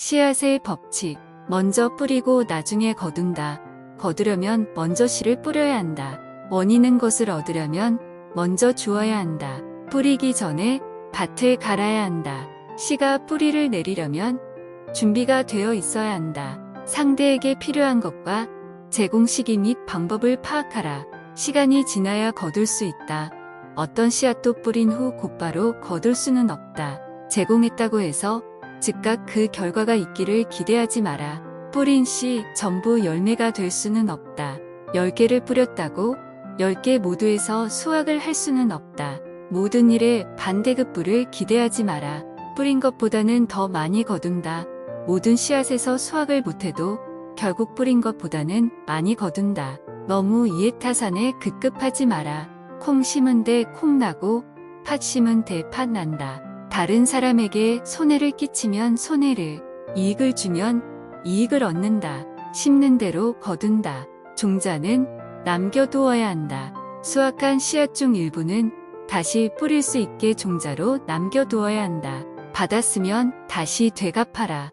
씨앗의 법칙. 먼저 뿌리고 나중에 거둔다. 거두려면 먼저 씨를 뿌려야 한다. 원이는 것을 얻으려면 먼저 주어야 한다. 뿌리기 전에 밭을 갈아야 한다. 씨가 뿌리를 내리려면 준비가 되어 있어야 한다. 상대에게 필요한 것과 제공 시기 및 방법을 파악하라. 시간이 지나야 거둘 수 있다. 어떤 씨앗도 뿌린 후 곧바로 거둘 수는 없다. 제공했다고 해서 즉각 그 결과가 있기를 기대하지 마라. 뿌린 씨 전부 열매가 될 수는 없다. 10개를 뿌렸다고 10개 모두에서 수확을 할 수는 없다. 모든 일에 반대급부를 기대하지 마라. 뿌린 것보다는 더 많이 거둔다. 모든 씨앗에서 수확을 못해도 결국 뿌린 것보다는 많이 거둔다. 너무 이해타산에 급급하지 마라. 콩 심은 데 콩 나고 팥 심은 데 팥 난다. 다른 사람에게 손해를 끼치면 손해를, 이익을 주면 이익을 얻는다. 심는 대로 거둔다. 종자는 남겨두어야 한다. 수확한 씨앗 중 일부는 다시 뿌릴 수 있게 종자로 남겨두어야 한다. 받았으면 다시 되갚아라.